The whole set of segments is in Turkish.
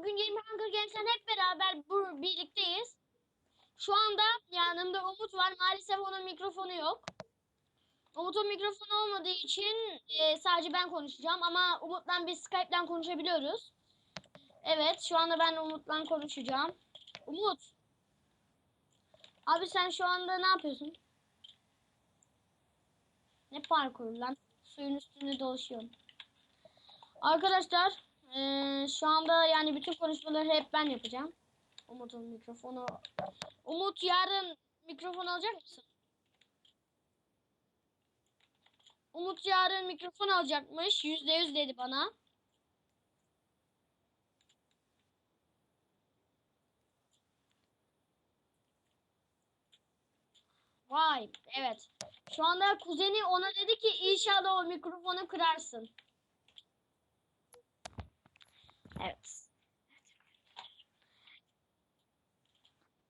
bugün Game Hunger Games'ten hep beraber bu, birlikteyiz. Şu anda yanımda Umut var. Maalesef onun mikrofonu yok. Umut'un mikrofonu olmadığı için e, sadece ben konuşacağım ama Umut'la biz Skype'den konuşabiliyoruz. Evet, şu anda ben Umut'la konuşacağım. Umut. Abi sen şu anda ne yapıyorsun? Ne parkur lan? Suyun üstünde dolaşıyorum. Arkadaşlar eee, şu anda yani bütün konuşmaları hep ben yapacağım. Umut'un mikrofonu. Umut yarın mikrofon alacak mısın? Umut yarın mikrofon alacakmış. Yüzde yüz dedi bana. Vay evet. Şu anda kuzeni ona dedi ki inşallah o mikrofonu kırarsın. Evet.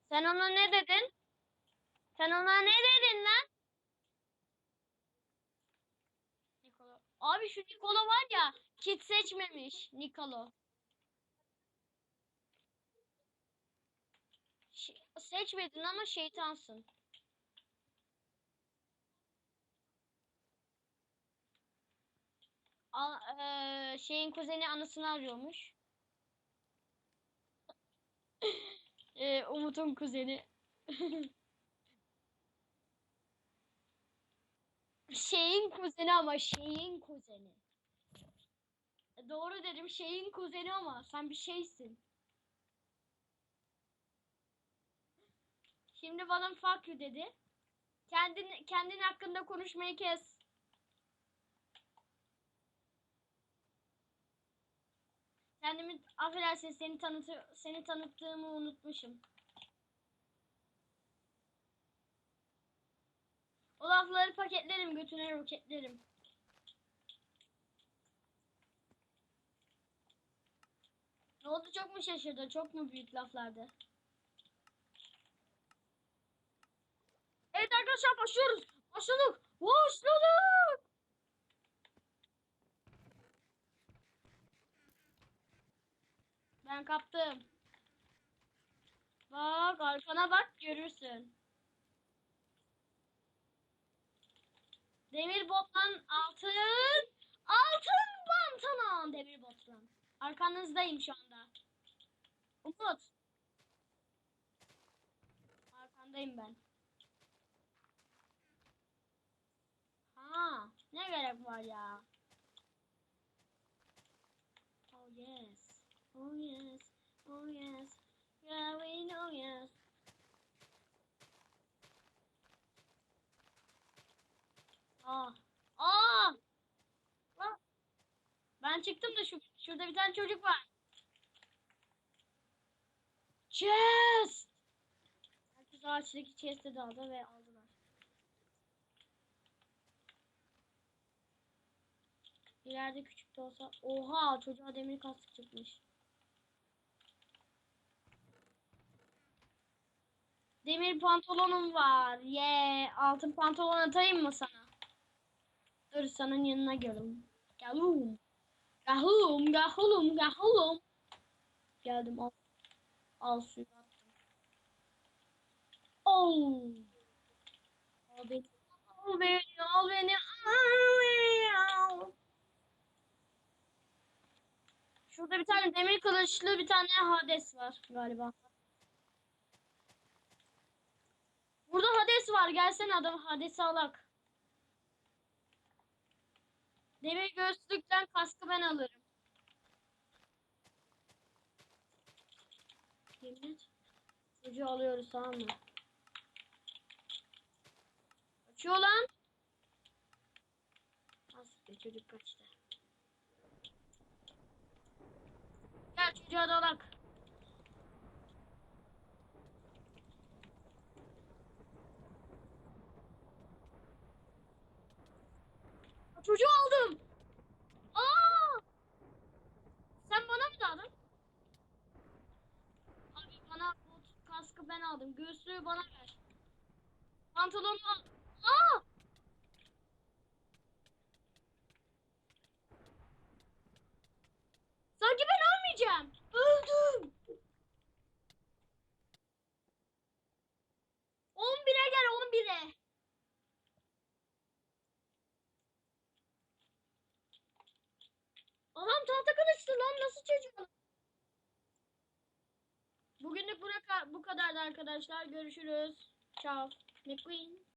Sen ona ne dedin? Sen ona ne dedin lan? Nikolo. Abi şu Nikolo var ya kit seçmemiş Nikolo. Şey- seçmedin ama şeytansın. A- eee, şeyin kuzeni anısını arıyormuş. Eee, Umut'un kuzeni. Şeyin kuzeni ama şeyin kuzeni. E, Doğru dedim şeyin kuzeni ama sen bir şeysin. Şimdi bana fuck dedi. Kendin kendin hakkında konuşmayı kes. Kendimi affedersin seni tanıtı seni tanıttığımı unutmuşum. O lafları paketlerim götüne roketlerim. Ne oldu çok mu şaşırdı? Çok mu büyük laflardı? Evet arkadaşlar başlıyoruz. Başladık. Başladık. Ben kaptım. Bak arkana bak görürsün. Demir botlan altın. Altın pantolon demir botlan. Arkanızdayım şu anda. Umut. Arkandayım ben. Ha, ne gerek var ya? Oh yes. Oh yes. Oh yes. Yeah, we know yes. Aa. Aa! Lan. Ben çıktım da şu şurada bir tane çocuk var. Chest! Herkes ağaçtaki chest'e daldı ve aldılar. İleride küçük de olsa... Oha! Çocuğa demir kask çıkmış. Demir pantolonum var. Ye, altın pantolon atayım mı sana? Dur senin yanına gelin. Gelum. Gahulum, gahulum, gahulum. Geldim al. Al suyu attım. Oh. Al beni. Al beni, al beni. Al beni. Şurada bir tane demir kılıçlı bir tane Hades var galiba. Burada Hades var. Gelsene adam Hades'i alak. Demir göğüslükten kaskı ben alırım. Yemin. Çocuğu alıyoruz tamam mı? Kaçıyor lan. Aslında çocuk kaçtı. Gel çocuğa da Çocuğu aldım. Aa! Sen bana mı daldın? Abi bana bu kaskı ben aldım. Göğüslüğü bana ver. Pantolonu al. Aa! Sanki ben almayacağım. Öldü. Adam tahta kılıçlı lan nasıl çocuğu? Bugünlük bu, kadardı arkadaşlar. Görüşürüz. Ciao. McQueen.